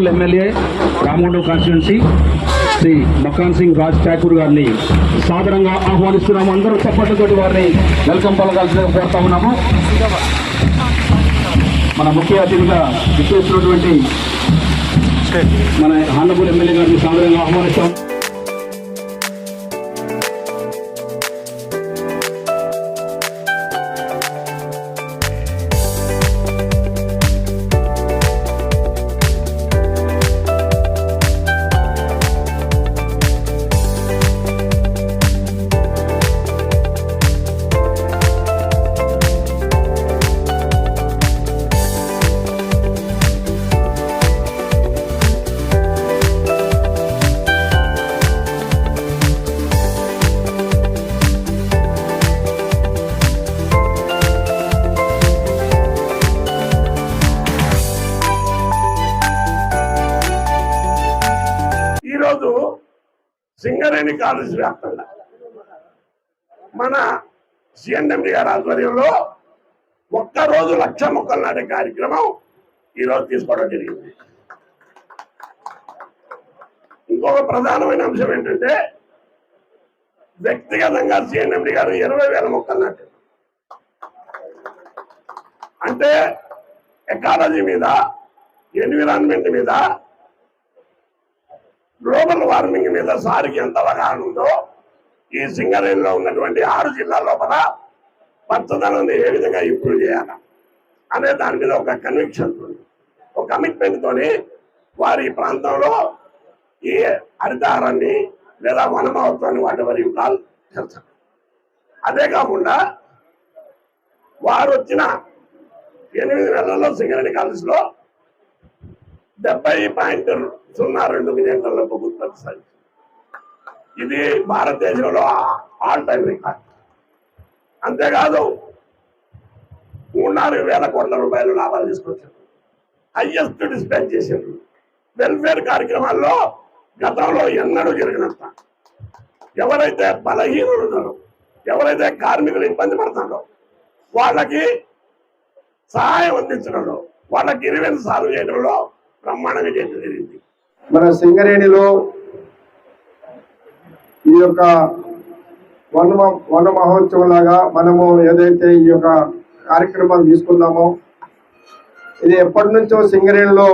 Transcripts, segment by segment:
Kurnool MLA Ramagundam constituency Shri Makan Singh Raj Thakur గారిని సాదరంగా ఆహ్వానిస్తున్నాము. అందరూ చప్పట్లతోటి వారిని వెల్కమ్ పలకాల్సిన కోరుతా ఉన్నాము. మన ముఖ్య అతిథిగా విచ్చేసినటువంటి మన ఆనరబుల్ ఎమ్మెల్యే గారిని సాదరంగా ఆహ్వానిస్తాం. సింగరేణి కాలేజీ వ్యాప్తంగా. మన సిఎన్ఎండి గారి ఆధ్వర్యంలో ఒక్కరోజు లక్ష మొక్కలు నాటే కార్యక్రమం ఈరోజు తీసుకోవడం జరిగింది. ఇంకొక ప్రధానమైన అంశం ఏంటంటే వ్యక్తిగతంగా సిఎన్ఎండి గారు ఇరవై వేల మొక్కలు నాటారు. అంటే ఎకాలజీ మీద ఎన్విరాన్మెంట్ మీద గ్లోబల్ వార్మింగ్ మీద సారికి ఎంత అవగాహన ఉందో ఈ సింగరేణిలో ఉన్నటువంటి ఆరు జిల్లాల లోపల పచ్చదనాన్ని ఏ విధంగా ఇంప్రూవ్ చేయాలి? అనే దాని మీద ఒక కన్విక్షన్ ఒక కమిట్మెంట్తోని వారి ప్రాంతంలో ఈ హరితారాన్ని లేదా వనమహత్వాన్ని వాటి వారి కాల్ చేస్తారు. అదే కాకుండా వారు వచ్చిన ఎనిమిది నెలల్లో సింగరేణి కాలేజీలో డెబ్బై పాయింట్ సున్నా రెండు మిలియన్ల ఉత్పత్తి సాధించింది ఇది భారతదేశంలో ఆల్ టైం రికార్డ్. అంతేకాదు మూడున్నర వేల కోట్ల రూపాయలు లాభాలు తీసుకొచ్చారు. హయ్యెస్ట్ డిస్పాచ్ చేశారు. వెల్ఫేర్ కార్యక్రమాల్లో గతంలో ఎన్నడూ జరిగినంత. ఎవరైతే బలహీనులు ఉన్నారో ఎవరైతే కార్మికులు ఇబ్బంది పడుతున్నారో వాళ్ళకి సహాయం అందించడంలో వాళ్ళకి ఇరవై సాల్వ్ చేయడంలో బ్రహ్మాండంగా చేయడం జరిగింది. మన సింగరేణిలో ఈ యొక్క వన వన మహోత్సవం లాగా మనము ఏదైతే ఈ యొక్క కార్యక్రమం తీసుకున్నామో ఇది ఎప్పటి నుంచో సింగరేణిలో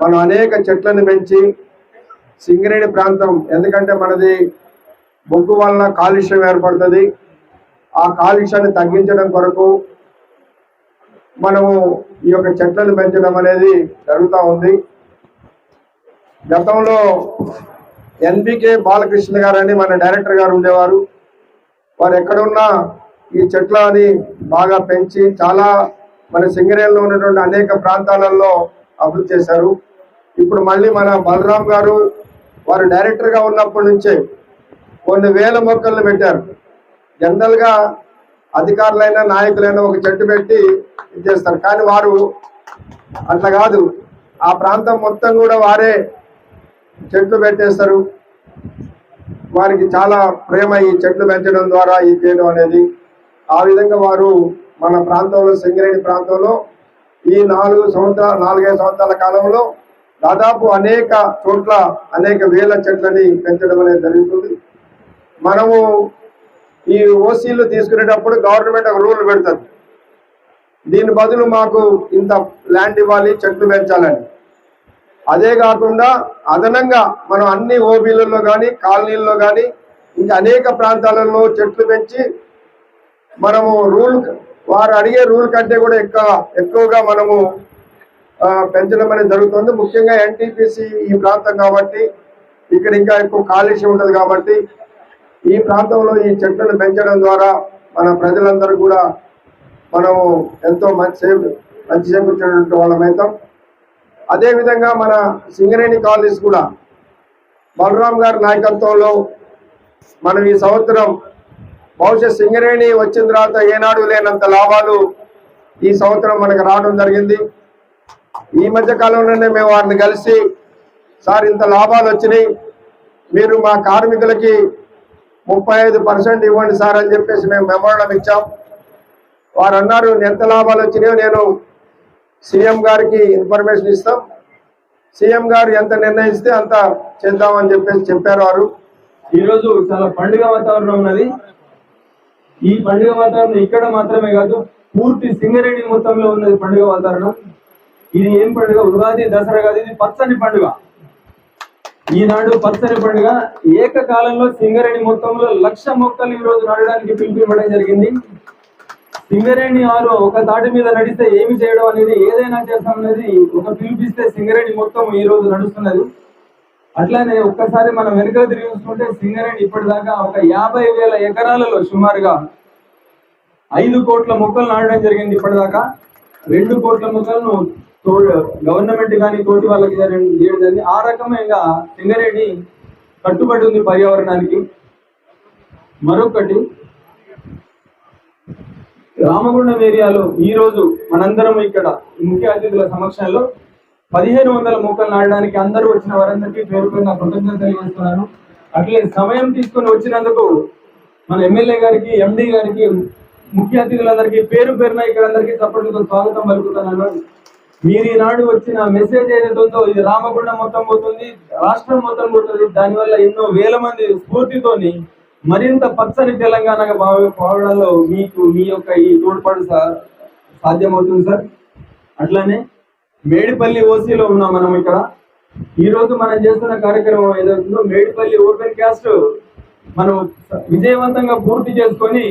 మనం అనేక చెట్లను పెంచి సింగరేణి ప్రాంతం ఎందుకంటే మనది బొగ్గు వలన కాలుష్యం ఏర్పడుతుంది. ఆ కాలుష్యాన్ని తగ్గించడం కొరకు మనము ఈ యొక్క చెట్లను పెంచడం అనేది జరుగుతూ ఉంది. గతంలో ఎన్బికే బాలకృష్ణ గారు అని మన డైరెక్టర్ గారు ఉండేవారు. వారు ఎక్కడున్నా ఈ చెట్లని బాగా పెంచి చాలా మన సింగరేణిలో ఉన్నటువంటి అనేక ప్రాంతాలలో అభివృద్ధి చేశారు. ఇప్పుడు మళ్ళీ మన బలరాం గారు వారు డైరెక్టర్గా ఉన్నప్పటి నుంచే కొన్ని వేల మొక్కలను పెట్టారు. జనరల్గా అధికారులైనా నాయకులైనా ఒక చెట్టు పెట్టి ఇచ్చేస్తారు కానీ వారు అట్లా కాదు. ఆ ప్రాంతం మొత్తం కూడా వారే చెట్లు పెట్టేస్తారు. వారికి చాలా ప్రేమ ఈ చెట్లు పెంచడం ద్వారా ఈ చేయడం అనేది. ఆ విధంగా వారు మన ప్రాంతంలో సింగరేణి ప్రాంతంలో ఈ నాలుగు సంవత్సరాల నాలుగైదు సంవత్సరాల కాలంలో దాదాపు అనేక చోట్ల అనేక వేల చెట్లని పెంచడం అనేది జరుగుతుంది. మనము ఈ ఓసీలు తీసుకునేటప్పుడు గవర్నమెంట్ ఒక రూల్ పెడుతుంది. దీని బదులు మాకు ఇంత ల్యాండ్ ఇవ్వాలి చెట్లు పెంచాలని. అదే కాకుండా అదనంగా మనం అన్ని ఓబీలలో కానీ కాలనీల్లో కానీ ఇంకా అనేక ప్రాంతాలలో చెట్లు పెంచి మనము రూల్ వారు అడిగే రూల్ కంటే కూడా ఎక్కువ ఎక్కువగా మనము పెంచడం అనేది జరుగుతుంది. ముఖ్యంగా ఎన్టీపీసీ ఈ ప్రాంతం కాబట్టి ఇక్కడ ఇంకా ఎక్కువ కాలుష్యం ఉంటుంది కాబట్టి ఈ ప్రాంతంలో ఈ చెట్లను పెంచడం ద్వారా మన ప్రజలందరూ కూడా మనము ఎంతో మంచి సేపు మంచి చేకూర్చినటువంటి వాళ్ళమైతాం అదేవిధంగా మన సింగరేణి కాలేజ్ కూడా బలరాం గారి నాయకత్వంలో మనం ఈ సంవత్సరం బహుశా సింగరేణి వచ్చిన తర్వాత ఏనాడు లేనంత లాభాలు ఈ సంవత్సరం మనకు రావడం జరిగింది. ఈ మధ్య కాలంలోనే మేము వారిని కలిసి సార్ ఇంత లాభాలు వచ్చినాయి. మీరు మా కార్మికులకి ముప్పై ఐదు పర్సెంట్ ఇవ్వండి సార్ అని చెప్పేసి మేము మెమోరాండం ఇచ్చాం. వారు అన్నారు ఎంత లాభాలు వచ్చినాయో నేను సీఎం గారికి ఇన్ఫర్మేషన్ ఇస్తాం. సీఎం గారు ఎంత నిర్ణయిస్తే అంత చేద్దామని చెప్పేసి చెప్పారు వారు. ఈరోజు చాలా పండుగ వాతావరణం ఉన్నది. ఈ పండుగ వాతావరణం ఇక్కడ మాత్రమే కాదు పూర్తి సింగరేణి మొత్తంలో ఉన్నది పండుగ వాతావరణం. ఇది ఏం పండుగ? ఉగాది దసరా కాదు ఇది పచ్చని పండుగ. ఈనాడు పచ్చని పండుగ ఏకకాలంలో సింగరేణి మొత్తంలో లక్ష మొక్కలు ఈ రోజు నాటడానికి పిలిపివ్వడం జరిగింది. సింగరేణి వారు ఒక తాటి మీద నడిస్తే ఏమి చేయడం అనేది ఏదైనా చేస్తాం అనేది ఒక పిలిపిస్తే సింగరేణి మొత్తం ఈ రోజు నడుస్తున్నది. అట్లానే ఒక్కసారి మనం వెనుక తిరిగి చూసుకుంటే సింగరేణి ఇప్పటిదాకా ఒక యాభై వేల ఎకరాలలో సుమారుగా ఐదు కోట్ల మొక్కలు నాటడం జరిగింది ఇప్పటిదాకా. రెండు కోట్ల మొక్కలను గవర్నమెంట్ కానీ తోటి వాళ్ళకి చేయడం ఆ రకమైన సింగరేణి కట్టుబడి ఉంది పర్యావరణానికి. మరొకటి రామగుండం ఏరియాలో ఈ రోజు మనందరం ఇక్కడ ముఖ్య అతిథుల సమక్షంలో పదిహేను వందల మొక్కలు నాటడానికి అందరూ వచ్చిన వారందరికీ పేరు పేరున కృతజ్ఞతలు తెలియజేస్తున్నాను. అట్లే సమయం తీసుకొని వచ్చినందుకు మన ఎమ్మెల్యే గారికి ఎండి గారికి ముఖ్య అతిథులందరికీ పేరు పేరున ఇక్కడ అందరికీ చప్పట్లతో స్వాగతం పలుకుతున్నాను. మీరు ఈనాడు వచ్చిన మెసేజ్ ఏదైతే ఉందో ఇది రామగుండం మొత్తం పోతుంది రాష్ట్రం మొత్తం పోతుంది. దానివల్ల ఎన్నో వేల మంది స్ఫూర్తితోని మరింత పచ్చని తెలంగాణగా పోవడంలో భావడంలో మీకు మీ యొక్క ఈ తోడ్పాటు సాధ్యమవుతుంది సార్. అట్లానే మేడిపల్లి ఓసీలో ఉన్నాం మనం ఇక్కడ. ఈ రోజు మనం చేస్తున్న కార్యక్రమం ఏదైతుందో మేడిపల్లి ఓపెన్ క్యాస్ట్ మనం విజయవంతంగా పూర్తి చేసుకొని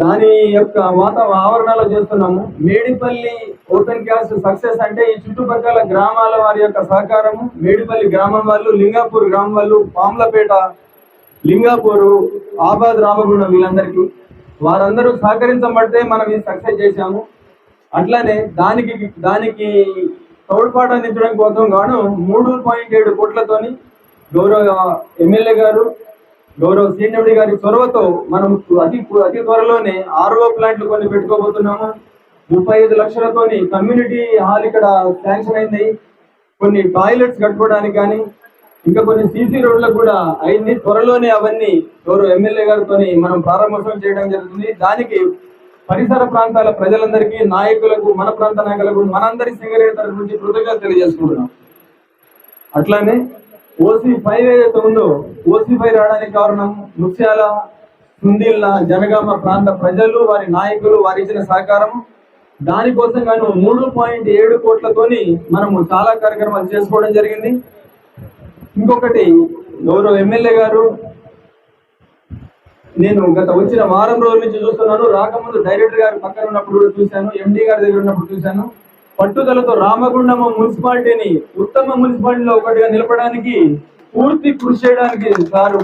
దాని యొక్క వాతావరణ ఆవరణలో చేస్తున్నాము. మేడిపల్లి ఓపెన్ క్యాస్ట్ సక్సెస్ అంటే ఈ చుట్టుపక్కల గ్రామాల వారి యొక్క సహకారము. మేడిపల్లి గ్రామం వాళ్ళు లింగాపూర్ గ్రామం వాళ్ళు పాములపేట లింగాపూరు ఆబాద్ రామగుండం వీళ్ళందరికీ. వారందరూ సహకరించబడితే మనం ఇది సక్సెస్ చేశాము. అట్లానే దానికి దానికి తోడ్పాటు అందించడం కోసం గాను మూడు పాయింట్ ఏడు కోట్లతోని గౌరవ ఎమ్మెల్యే గారు గౌరవ సీనియర్ గారి చొరవతో మనం అతి అతి త్వరలోనే ఆర్ఓ ప్లాంట్లు కొన్ని పెట్టుకోబోతున్నాము. ముప్పై ఐదు లక్షలతోని కమ్యూనిటీ హాల్ ఇక్కడ శాంక్షన్ అయింది. కొన్ని టాయిలెట్స్ కట్టుకోవడానికి కానీ ఇంకా కొన్ని సీసీ రోడ్లకు కూడా అయింది. త్వరలోనే అవన్నీ గౌరవ ఎమ్మెల్యే గారితో మనం ప్రారంభోత్సవం చేయడం జరుగుతుంది. దానికి పరిసర ప్రాంతాల ప్రజలందరికీ నాయకులకు మన ప్రాంత నాయకులకు మనందరి సింగరేణి తరఫు నుంచి కృతజ్ఞతలు తెలియజేసుకుంటున్నాం. అట్లానే ఓసీ ఫైవ్ ఏదైతే ఉందో ఓసీ ఫైవ్ రావడానికి కారణం ముత్యాల సుందిళ్ళ జనగామ ప్రాంత ప్రజలు వారి నాయకులు వారి ఇచ్చిన సహకారం. దానికోసం గాను మూడు పాయింట్ ఏడు కోట్లతోని మనము చాలా కార్యక్రమాలు చేసుకోవడం జరిగింది. ఇంకొకటి గౌరవ ఎమ్మెల్యే గారు నేను గత వచ్చిన వారం రోజుల నుంచి చూస్తున్నాను. రాకముందు డైరెక్టర్ గారి పక్కన ఉన్నప్పుడు కూడా చూశాను ఎండి గారి దగ్గర ఉన్నప్పుడు చూశాను. పట్టుదలతో రామగుండం మున్సిపాలిటీని ఉత్తమ మున్సిపాలిటీలో ఒకటిగా నిలపడానికి పూర్తి కృషి చేయడానికి సారు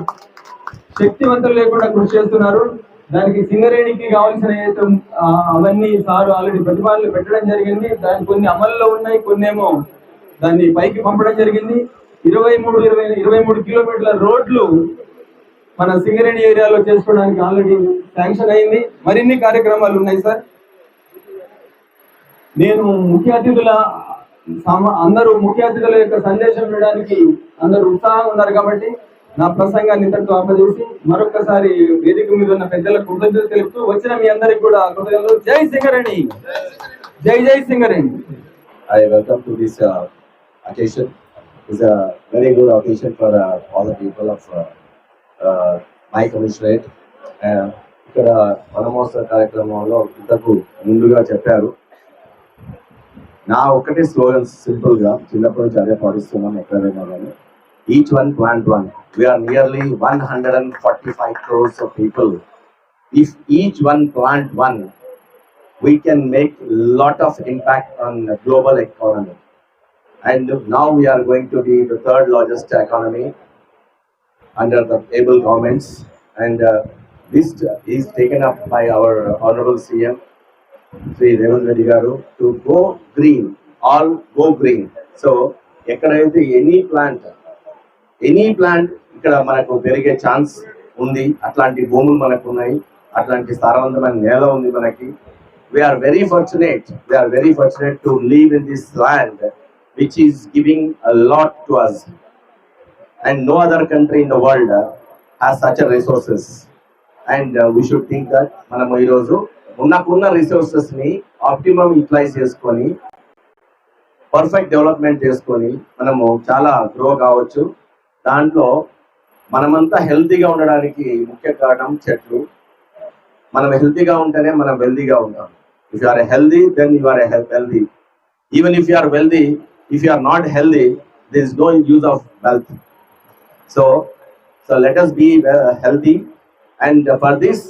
శక్తివంతులు లేకుండా కృషి చేస్తున్నారు. దానికి సింగరేణికి కావాల్సిన ఏదైతే, అవన్నీ సారు ఆల్రెడీ ప్రతిపాదనలు పెట్టడం జరిగింది. దాని కొన్ని అమల్లో ఉన్నాయి కొన్ని ఏమో దాన్ని పైకి పంపడం జరిగింది. ఇరవై మూడు ఇరవై ఇరవై మూడు కిలోమీటర్ల రోడ్లు మన సింగరేణి ఏరియాలో చేసుకోవడానికి ఆల్రెడీ శాంక్షన్ అయింది. మరిన్ని కార్యక్రమాలు ఉన్నాయి సార్. నేను ముఖ్య అతిథుల అందరూ ముఖ్య అతిథుల యొక్క సందేశం వినడానికి అందరూ ఉత్సాహంగా ఉన్నారు కాబట్టి నా ప్రసంగాన్ని ఇంతటితో ఆపజేసి మరొకసారి వేదిక మీద ఉన్న పెద్దలకు కృతజ్ఞతలు తెలుపుతూ వచ్చిన మీ అందరికి కూడా కృతజ్ఞతలు. జై సింగరేణి! జై జై Singareni! I welcome to this occasion is a very good occasion for all the people of my commissionerate ఇక్కడ వనమోత్సవ కార్యక్రమంలో ఇంతకు ముందుగా చెప్పారు. నా ఒక్కటే స్లోగన్స్ సింపుల్గా చిన్నప్పటి నుంచి అదే పాటిస్తున్నాను ఎక్కడైనా కానీ each one plant one we are nearly one hundred and forty five crores of people if each one plant one we can make lot of impact on the global economy. And now we are going to be the third largest economy under the able governments. And uh, this is taken up by Shri Revanth Reddy garu to go green all go green so ఎక్కడైతే any plant any plant ఇక్కడ మనకు పెరిగే chance ఉంది. అట్లాంటి భూములు మనకు ఉన్నాయి. అట్లాంటి సారవంతమైన నేల ఉంది మనకి. We are very fortunate we are very fortunate to leave in this land which is giving a lot to us and no other country in the world has such a resources and we should think that మనము ఈరోజు ఉన్నకున్న రిసోర్సెస్ని optimum utilize చేసుకొని perfect development చేసుకొని మనము చాలా grow కావచ్చు. దాంట్లో మనమంతా హెల్తీగా ఉండడానికి ముఖ్య కారణం చెట్లు. మనం హెల్తీగా ఉంటేనే మనం వెల్దీగా ఉంటాం. If you are healthy then you are healthy even if you are wealthy if you are not healthy there is no use of wealth so so let us be healthy and for this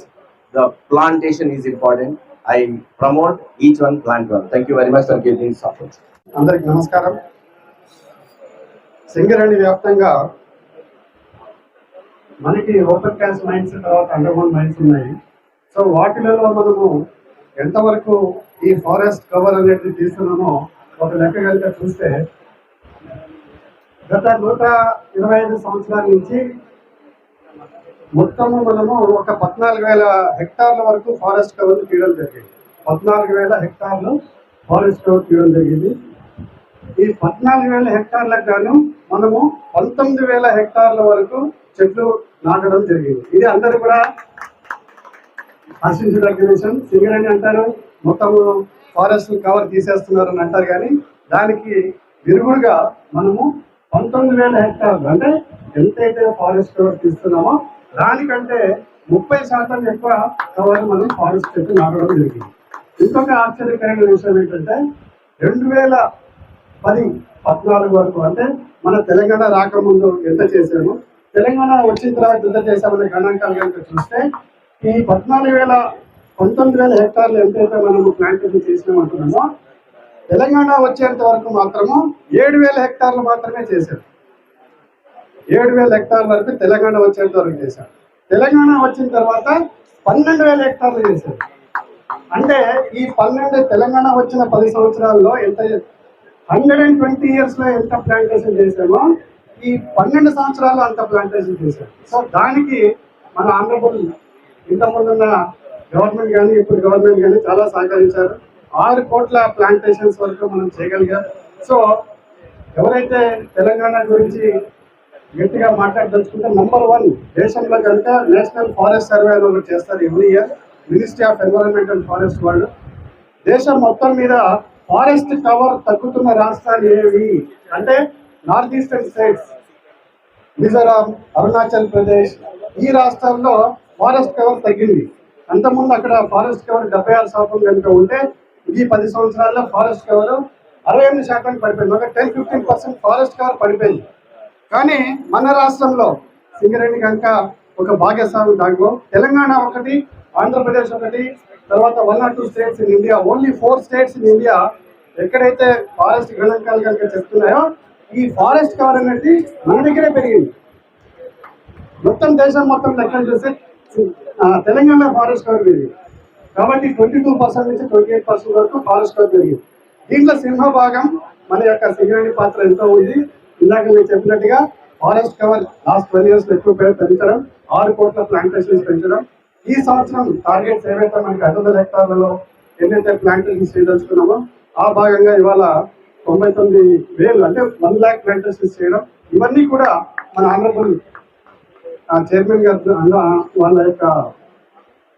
the plantation is important I promote each one plant Thank thank you very much giving this opportunity. అందరికి నమస్కారం. సింగరేణి వ్యాప్తంగా మనకి open cast mines తర్వాత underground mines ఉన్నాయి. So వాటిలలో మనము ఎంతవరకు ఈ ఫారెస్ట్ కవర్ అనేది తీస్తున్నామో ఒక లెక్క కనుక చూస్తే గత నూట ఇరవై ఐదు సంవత్సరాల నుంచి మొత్తము మనము ఒక పద్నాలుగు వేల హెక్టార్ల వరకు ఫారెస్ట్ కవర్ తీయడం జరిగింది. పద్నాలుగు వేల హెక్టార్లు ఫారెస్ట్ కవర్ తీయడం జరిగింది. ఈ పద్నాలుగు వేల హెక్టార్లకు గాను మనము పంతొమ్మిది వేల హెక్టార్ల వరకు చెట్లు నాటడం జరిగింది. ఇది అందరూ కూడా హర్షించదగ్గ విషయం. సింగరేణి అంటారు మొత్తము ఫారెస్ట్ కవర్ తీసేస్తున్నారు అని అంటారు కానీ దానికి విరుగుడుగా మనము పంతొమ్మిది వేల హెక్టార్లు అంటే ఎంతైతే ఫారెస్ట్ కవర్ తీస్తున్నామో దానికంటే ముప్పై శాతం ఎక్కువ కవర్ మనం ఫారెస్ట్ చెట్లు నాటడం జరిగింది. ఇంకొక ఆశ్చర్యకరమైన విషయం ఏంటంటే రెండు వేల పది పద్నాలుగు వరకు అంటే మన తెలంగాణ రాకముందు ఎంత చేశాము తెలంగాణ వచ్చిన తర్వాత ఎంత చేశామనే గణాంకాలు కనుక చూస్తే ఈ పద్నాలుగు వేల పంతొమ్మిది వేల హెక్టార్లు ఎంతైతే మనము ప్లాంటేషన్ చేసినామంటున్నామో తెలంగాణ వచ్చేంత వరకు మాత్రము ఏడు వేల హెక్టార్లు మాత్రమే చేశారు. ఏడు వేల హెక్టార్ల వరకు తెలంగాణ వచ్చేంత వరకు చేశారు. తెలంగాణ వచ్చిన తర్వాత పన్నెండు వేల హెక్టార్లు చేశారు. అంటే ఈ పన్నెండు తెలంగాణ వచ్చిన పది సంవత్సరాల్లో ఎంత హండ్రెడ్ అండ్ ట్వంటీ ఇయర్స్లో ఎంత ప్లాంటేషన్ చేశామో ఈ పన్నెండు సంవత్సరాలు అంత ప్లాంటేషన్ చేశారు. సో దానికి మన ఆంధ్రప్రదేశ్ ఇంతకుముందున్న గవర్నమెంట్ కానీ ఇప్పుడు గవర్నమెంట్ కానీ చాలా సహకరించారు. ఆరు కోట్ల ప్లాంటేషన్స్ వరకు మనం చేయగలిగాం. సో ఎవరైతే తెలంగాణ గురించి గట్టిగా మాట్లాడదలుచుకుంటే నంబర్ వన్ దేశంలో కనుక నేషనల్ ఫారెస్ట్ సర్వే అని చేస్తారు every year ministry of environment and forest వాళ్ళు. దేశం మొత్తం మీద ఫారెస్ట్ కవర్ తగ్గుతున్న రాష్ట్రాలు ఏవి? అంటే north eastern states Mizoram Arunachal Pradesh ఈ రాష్ట్రాల్లో ఫారెస్ట్ కవర్ తగ్గింది. అంతకుముందు అక్కడ ఫారెస్ట్ కవర్ డెబ్బై ఆరు శాతం కనుక ఉంటే ఈ పది సంవత్సరాల్లో ఫారెస్ట్ కవర్ అరవై ఎనిమిది శాతం పడిపోయింది. ఒక ten fifteen percent forest cover పడిపోయింది. కానీ మన రాష్ట్రంలో సింగరేణి కనుక ఒక భాగస్వామి దాంట్లో తెలంగాణ ఒకటి ఆంధ్రప్రదేశ్ ఒకటి తర్వాత one or two states in India. Only four states in India ఎక్కడైతే ఫారెస్ట్ గణాంకాలు కనుక చెప్తున్నాయో ఈ ఫారెస్ట్ కవర్ అనేది మన దగ్గరే పెరిగింది. మొత్తం దేశం మొత్తం లెక్కలు చూస్తే తెలంగాణ ఫారెస్ట్ కవర్ పెరిగింది. కాబట్టి ట్వంటీ టూ పర్సెంట్ నుంచి ట్వంటీ ఎయిట్ పర్సెంట్ వరకు ఫారెస్ట్ కవర్ పెరిగింది. దీంట్లో సింహ భాగం మన యొక్క సింగరేణి పాత్ర ఎంతో ఉంది. ఇందాక మీరు చెప్పినట్టుగా forest cover last twelve years ఎక్కువ పెంచడం ఆరు కోట్ల ప్లాంటేషన్స్ పెంచడం. ఈ సంవత్సరం టార్గెట్స్ ఏవైతే మనకి ఐదు వందల హెక్టార్లలో ఎన్నైతే ప్లాంటేషన్స్ చేయదలుచుకున్నామో ఆ భాగంగా ఇవాళ తొంభై తొమ్మిది వేలు అంటే వన్ ల్యాక్ ప్లాంటేషన్స్ చేయడం. ఇవన్నీ కూడా మన ఆనరబుల్ చైర్మన్ గారు వాళ్ళ యొక్క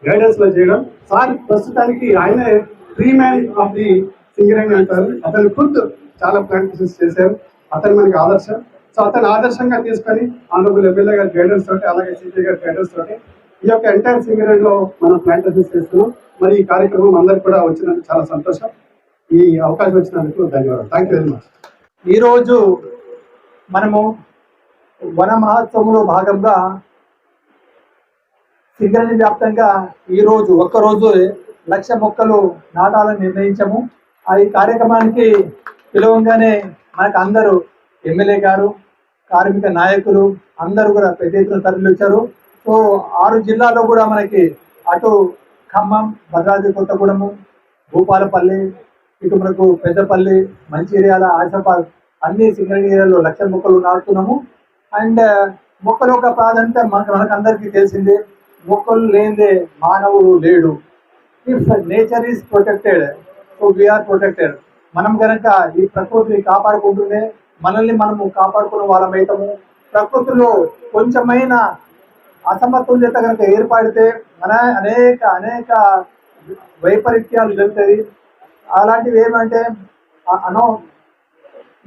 గైడెన్స్లో చేయడం. సార్ ప్రస్తుతానికి ఆయనే free man of the Singareni అంటారు. అతను ఖుద్ చాలా ప్లాంటేషన్స్ చేశారు. అతను మనకి ఆదర్శం. సో అతను ఆదర్శంగా తీసుకొని ఆనరబుల్ ఎమ్మెల్యే గారి గైడెన్స్ తోటి అలాగే సిపి గారి గైడెన్స్ తోటి ఈ యొక్క ఎంటైర్ సింగరేణి లో మనం ప్లాంటేషన్ చేస్తున్నాం. మరి ఈ కార్యక్రమం అందరికి కూడా వచ్చినందుకు చాలా సంతోషం. ఈ అవకాశం వచ్చినందుకు ధన్యవాదాలు. థ్యాంక్ యూ వెరీ మచ్ ఈరోజు మనము వన మహోత్సవంలో భాగంగా సింగరేణి వ్యాప్తంగా ఈరోజు ఒక్కరోజు లక్ష మొక్కలు నాటాలని నిర్ణయించాము. ఆ ఈ కార్యక్రమానికి పిలవంగానే మనకు అందరూ ఎమ్మెల్యే గారు కార్మిక నాయకులు అందరూ కూడా పెద్ద ఎత్తున తరలి వచ్చారు. సో ఆరు జిల్లాల్లో కూడా మనకి అటు ఖమ్మం భద్రాద్రి కొత్తగూడెము భూపాలపల్లి ఇటు మనకు పెద్దపల్లి మంచిర్యాల ఆసిఫాబాద్ అన్ని సింగరేణి ఏరియాలో లక్ష మొక్కలు నాటుతున్నాము. అండ్ మొక్కల యొక్క ప్రాధాన్యత మనకు మనకు అందరికీ తెలిసిందే మొక్కలు లేనిదే మానవుడు లేడు. If nature is protected so we are protected మనం కనుక ఈ ప్రకృతిని కాపాడుకుంటూనే మనల్ని మనము కాపాడుకున్న వాళ్ళమైతాము ప్రకృతిలో కొంచెమైన అసమతుల్యత కనుక ఏర్పడితే మన అనేక అనేక వైపరీత్యాలు జరుగుతాయి. అలాంటివి ఏమంటే అనో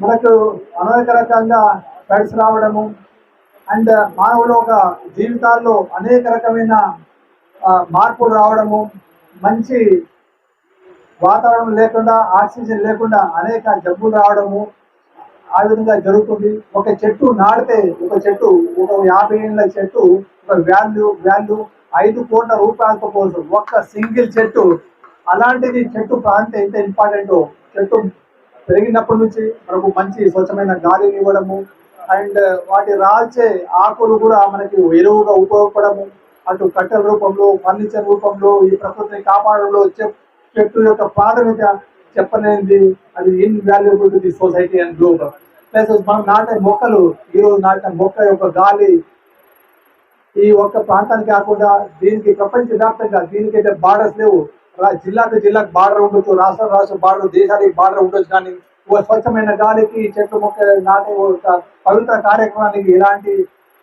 మనకు అనేక రకంగా ఫ్లడ్స్ రావడము. అండ్ మానవుల ఒక జీవితాల్లో అనేక రకమైన మార్పులు రావడము. మంచి వాతావరణం లేకుండా ఆక్సిజన్ లేకుండా అనేక జబ్బులు రావడము ఆ విధంగా జరుగుతుంది. ఒక చెట్టు నాటితే ఒక చెట్టు ఒక యాభై ఏళ్ళ చెట్టు ఒక వాల్యూ వాల్యూ ఐదు కోట్ల రూపాయలతో పోదు ఒక్క సింగిల్ చెట్టు అలాంటిది చెట్టు ప్రాంతం ఎంత ఇంపార్టెంట్ చెట్టు పెరిగినప్పటి నుంచి మనకు మంచి స్వచ్ఛమైన గాలిని ఇవ్వడము అండ్ వాటి రాల్చే ఆకులు కూడా మనకి ఎరువుగా ఉపయోగపడము. అటు కట్టెల రూపంలో ఫర్నిచర్ రూపంలో ఈ ప్రకృతిని కాపాడంలో చెప్ చెట్టు యొక్క ప్రాథమిక చెప్పలేనిది. అది invaluable to the society and globe plus మనం నాటే మొక్కలు. ఈ రోజు నాటిన మొక్క యొక్క గాలి ఈ ఒక్క ప్రాంతానికి కాకుండా దీనికి ప్రపంచవ్యాప్తంగా దీనికైతే బార్డర్స్ లేవు. జిల్లాకు జిల్లాకు బార్డర్ ఉండొచ్చు. రాష్ట్ర రాష్ట్ర బార్డర్ దేశానికి బార్డర్ ఉండొచ్చు. కానీ ఒక స్వచ్ఛమైన గాలికి చెట్లు మొక్క నాటే ఒక పవిత్ర కార్యక్రమానికి ఎలాంటి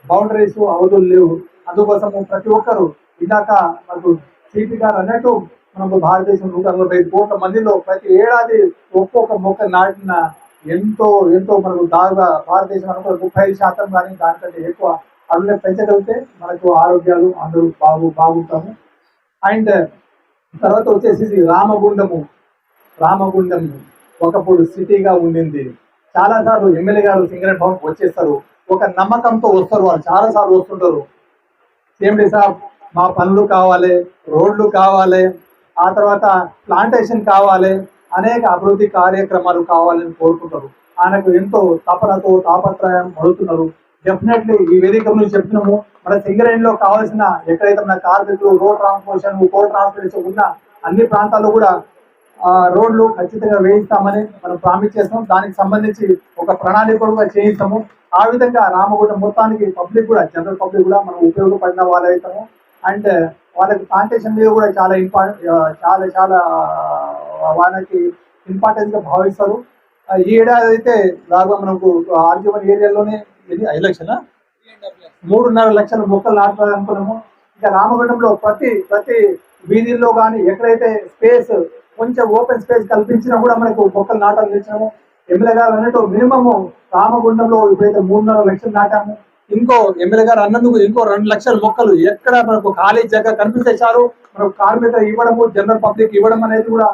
బౌండరీస్ అవధులు లేవు. అందుకోసం ప్రతి ఒక్కరు ఇందాక మనకు సిపి గారు అన్నట్టు మనకు భారతదేశం నూట అరవై కోట్ల మందిలో ప్రతి ఏడాది ఒక్కొక్క మొక్క నాటిన ఎంతో ఎంతో మనకు దారుగా భారతదేశం అనుకో ముప్పై ఐదు శాతం కానీ దానికంటే ఎక్కువ అందులో పెంచగలిగితే మనకు ఆరోగ్యాలు అందరూ బాగు బాగుంటాము. అండ్ తర్వాత వచ్చేసి రామగుండము. రామగుండం ఒకప్పుడు సిటీగా ఉండింది. చాలా సార్లు ఎమ్మెల్యే గారు సింగరేట్ భవన్ వచ్చేస్తారు. ఒక నమ్మకంతో వస్తారు వాళ్ళు చాలా సార్లు వస్తుంటారు. సేమ్ సాబ్ మా పనులు కావాలి రోడ్లు కావాలి ఆ తర్వాత ప్లాంటేషన్ కావాలి అనేక అభివృద్ధి కార్యక్రమాలు కావాలని కోరుకుంటారు. ఆయనకు ఎంతో తపనతో తాపత్రయం పడుతున్నారు. డెఫినెట్లీ ఈ వేదిక నుంచి చెప్తున్నాము మన సింగరేణి లో కావాల్సిన ఎక్కడైతే మన కార్మికులు రోడ్ ట్రాన్స్పోర్టేషన్ కోడ్ ట్రాన్స్పోర్టేషన్ ఉన్న అన్ని ప్రాంతాల్లో కూడా రోడ్లు ఖచ్చితంగా వేయిస్తామని మనం ప్రామిస్ చేస్తాం దానికి సంబంధించి ఒక ప్రణాళిక కూడా చేయిస్తాము. ఆ విధంగా రామగుండం మొత్తానికి పబ్లిక్ కూడా జనరల్ పబ్లిక్ కూడా మనం ఉపయోగపడిన వాళ్ళైతాము. అండ్ వాళ్ళకి ప్లాంటేషన్ మీద కూడా చాలా ఇంపార్టెంట్ చాలా చాలా వాళ్ళకి ఇంపార్టెన్స్గా భావిస్తారు. ఈ ఏడాది అయితే దాదాపు మనకు ఆర్జీవన్ ఏరియాలోనే ఇది ఐదు లక్షల? మూడున్నర లక్షల మొక్కలు నాటాలనుకున్నాము ఇంకా రామగుండంలో ప్రతి ప్రతి వీధుల్లో కానీ ఎక్కడైతే స్పేస్ కొంచెం ఓపెన్ స్పేస్ కల్పించినా కూడా మనకు మొక్కలు నాటాలు తెచ్చినాము. ఎమ్మెల్యే గారు అన్నట్టు మినిమము రామగుండంలో ఇప్పుడైతే మూడున్నర లక్షలు నాటాము. ఇంకో ఎమ్మెల్యే గారు అన్నందుకు ఇంకో రెండు లక్షల మొక్కలు ఎక్కడ మనకు ఖాళీ జగ కనిపించేశారు మనకు కార్మిక ఇవ్వడము జనరల్ పబ్లిక్ ఇవ్వడం అనేది కూడా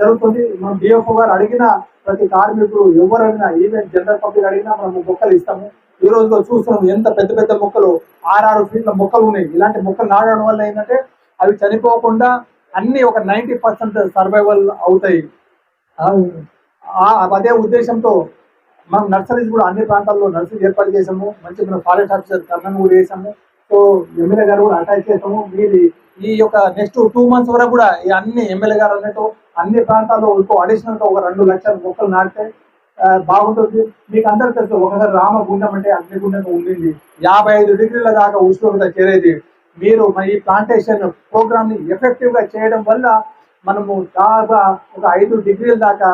జరుగుతుంది. మనం డిఎఫ్ఓ గారు అడిగిన ప్రతి కార్మికుడు ఎవరైనా ఈవెన్ జనరల్ పబ్లిక్ అడిగినా మనం మొక్కలు ఇస్తాము. ఈ రోజు చూస్తున్నాం ఎంత పెద్ద పెద్ద మొక్కలు ఆరారు ఫీట్ల మొక్కలు ఉన్నాయి. ఇలాంటి మొక్కలు నాటడం వల్ల ఏంటంటే అవి చనిపోకుండా అన్ని ఒక నైంటీ పర్సెంట్ సర్వైవల్ అవుతాయి. అదే ఉద్దేశంతో మనం నర్సరీస్ కూడా అన్ని ప్రాంతాల్లో నర్సరీ ఏర్పాటు చేసాము మంచి మనం ఫారెస్ట్ ఆఫీసర్ కర్ణన్ కూడా చేసాము సో ఎమ్మెల్యే గారు కూడా అటాచ్ చేసాము మీరు ఈ యొక్క నెక్స్ట్ టూ మంత్స్ వరకు కూడా ఈ అన్ని ఎమ్మెల్యే గారు అన్నట్టు అన్ని ప్రాంతాల్లో ఇంకో అడిషనల్గా ఒక రెండు లక్షల మొక్కలు నాటితే బాగుంటుంది. మీకు అందరు తెలుసు ఒకసారి రామగుండం అంటే అగ్నిగుండంగా ఉండింది. యాభై ఐదు డిగ్రీల దాకా ఉష్ణోగ్రత చేరేది. మీరు మరి ఈ ప్లాంటేషన్ ప్రోగ్రామ్ని ఎఫెక్టివ్గా చేయడం వల్ల మనము దాదాపు ఒక ఐదు డిగ్రీల దాకా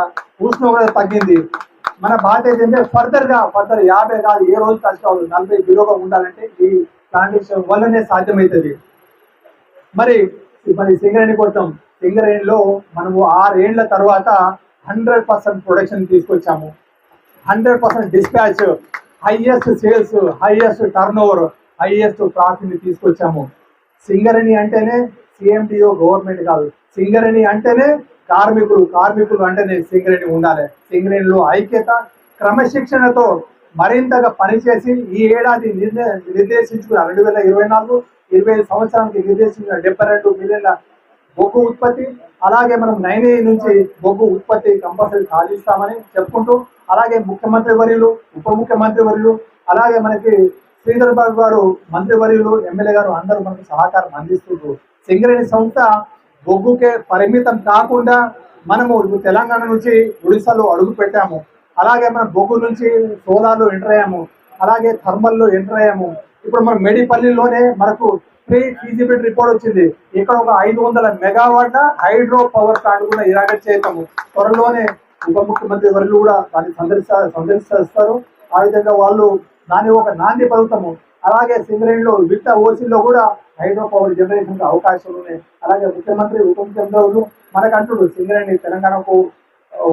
ఉష్ణోగ్రత తగ్గింది. మన బాధ్యత ఏంటంటే ఫర్దర్గా ఫర్దర్ యాభై కాదు ఏ రోజు కష్టాలు నలభై బిలోగా ఉండాలంటే ఈ ప్లాంటేషన్ వల్లనే సాధ్యమవుతుంది. మరి మరి సింగరేణి కోసం సింగరేణిలో మనము ఆరేళ్ళ తర్వాత హండ్రెడ్ పర్సెంట్ ప్రొడక్షన్ తీసుకొచ్చాము. Hundred percent dispatch highest sales highest turnover highest profit తీసుకొచ్చాము. సింగరేణి అంటేనే సిఎండిఓ గవర్నమెంట్ కాదు. సింగరేణి అంటేనే కార్మికులు కార్మికులు అంటేనే సింగరేణి ఉండాలి. సింగరేణిలో ఐక్యత క్రమశిక్షణతో మరింతగా పనిచేసి ఈ ఏడాది నిర్ణ నిర్దేశించుకున్న రెండు వేల ఇరవై నాలుగు ఇరవై ఐదు సంవత్సరానికి నిర్దేశించిన డెబ్బై రెండు మిలియన్ల బొగ్గు ఉత్పత్తి అలాగే మనం నైన్ నుంచి బొగ్గు ఉత్పత్తి కంపల్సరీ సాధిస్తామని చెప్పుకుంటూ అలాగే ముఖ్యమంత్రి వర్యులు ఉప ముఖ్యమంత్రి వర్యులు అలాగే మనకి శ్రీధర్ బాబు గారు మంత్రి వర్యులు ఎమ్మెల్యే గారు అందరూ మనకు సహకారం అందిస్తుండ్రు సింగరేణి సంస్థ బొగ్గుకే పరిమితం కాకుండా మనము తెలంగాణ నుంచి ఒడిశాలో అడుగు పెట్టాము. అలాగే మనం బొగ్గు నుంచి సోలార్లో ఎంటర్ అయ్యాము. అలాగే థర్మల్లో ఎంటర్ అయ్యాము. ఇప్పుడు మన మెడిపల్లిలోనే మనకు ప్రీ ఫీజిబిలిటీ రిపోర్ట్ వచ్చింది. ఇక్కడ ఒక ఐదు వందల మెగావాట్ల హైడ్రో పవర్ ప్లాంట్ కూడా ఇరాగట్ చేయటము త్వరలోనే ఉప ముఖ్యమంత్రి వర్యులు కూడా దాన్ని సందర్శిస్తా సందర్శిస్తారు. ఆ విధంగా వాళ్ళు దాని ఒక నాంది పలుకుతాము. అలాగే సింగరేణిలో విత్త ఓసీలో కూడా హైడ్రో పవర్ జనరేషన్ అవకాశాలు ఉన్నాయి. అలాగే ముఖ్యమంత్రి ఉప ముఖ్యమంత్రులు మనకంటుడు సింగరేణి తెలంగాణకు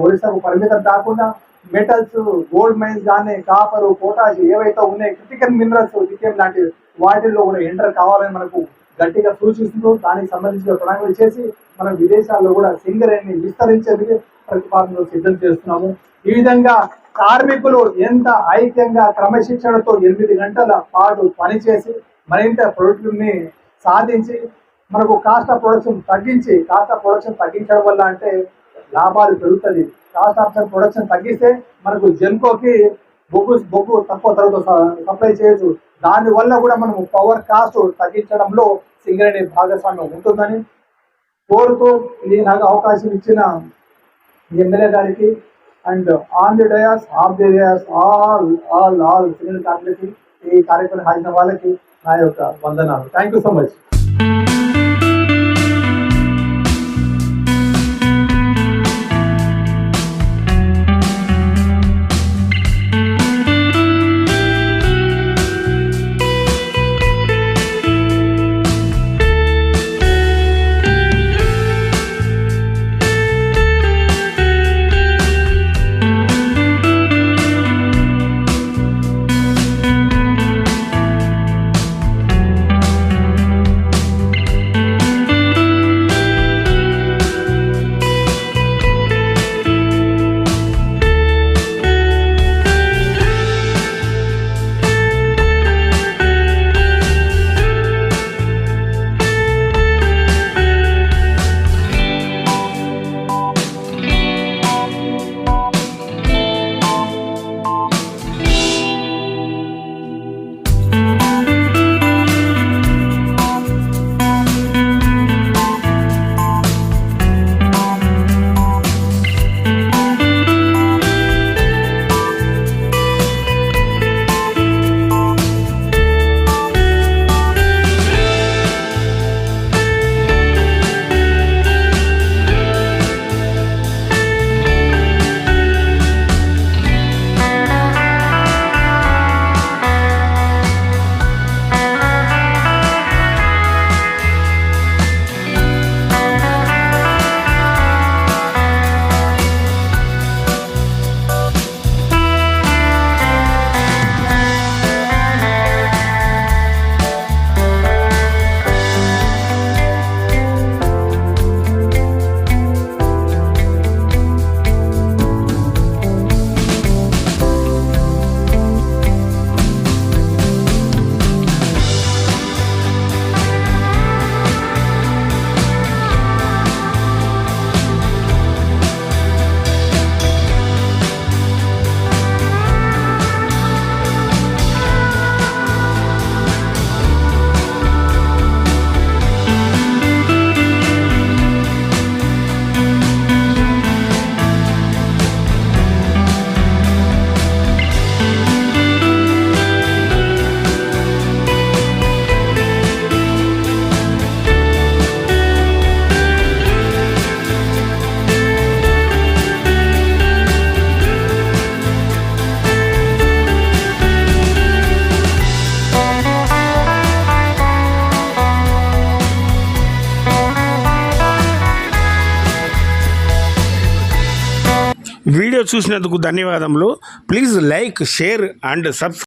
ఒరిస్సాకు పరిమితం కాకుండా మెటల్స్ గోల్డ్ మైన్స్ కానీ కాపరు పొటాష్ ఏవైతే ఉన్నాయి క్రిటికల్ మినరల్స్ లిథియం లాంటి వాటిల్లో కూడా ఎంటర్ కావాలని మనకు గట్టిగా సూచిస్తూ దానికి సంబంధించిన ప్రణాళికలు చేసి మనం విదేశాల్లో కూడా సింగరేణిని విస్తరించేందుకు ప్రతిపాదనలు సిద్ధం చేస్తున్నాము. ఈ విధంగా కార్మికులు ఎంత ఐక్యంగా క్రమశిక్షణతో ఎనిమిది గంటల పాటు పనిచేసి మరింత ప్రొడక్ట్ని సాధించి మనకు కాస్ట్ ఆఫ్ ప్రొడక్షన్ తగ్గించి కాస్ట్ ఆఫ్ ప్రొడక్షన్ తగ్గించడం వల్ల అంటే లాభాలు పెరుగుతుంది. కాస్ట్ ఆఫ్ ప్రొడక్షన్ తగ్గిస్తే మనకు జెన్కోకి బొగ్గు బొగ్గు తక్కువ ధరతో సప్లై చేయొచ్చు. దానివల్ల కూడా మనం పవర్ కాస్ట్ తగ్గించడంలో సింగరేణి భాగస్వామ్యం ఉంటుందని కోరుతూ ఇది నాకు అవకాశం ఇచ్చిన ఎమ్మెల్యే గారికి and on the dais of the dais all all all cinema కార్మికులకి ఈ కార్యక్రమం హాజరైన వాళ్ళకి నా యొక్క వందనాలు. థ్యాంక్ యూ సో మచ్ చూసినందుకు ధన్యవాదములు. Please like share and subscribe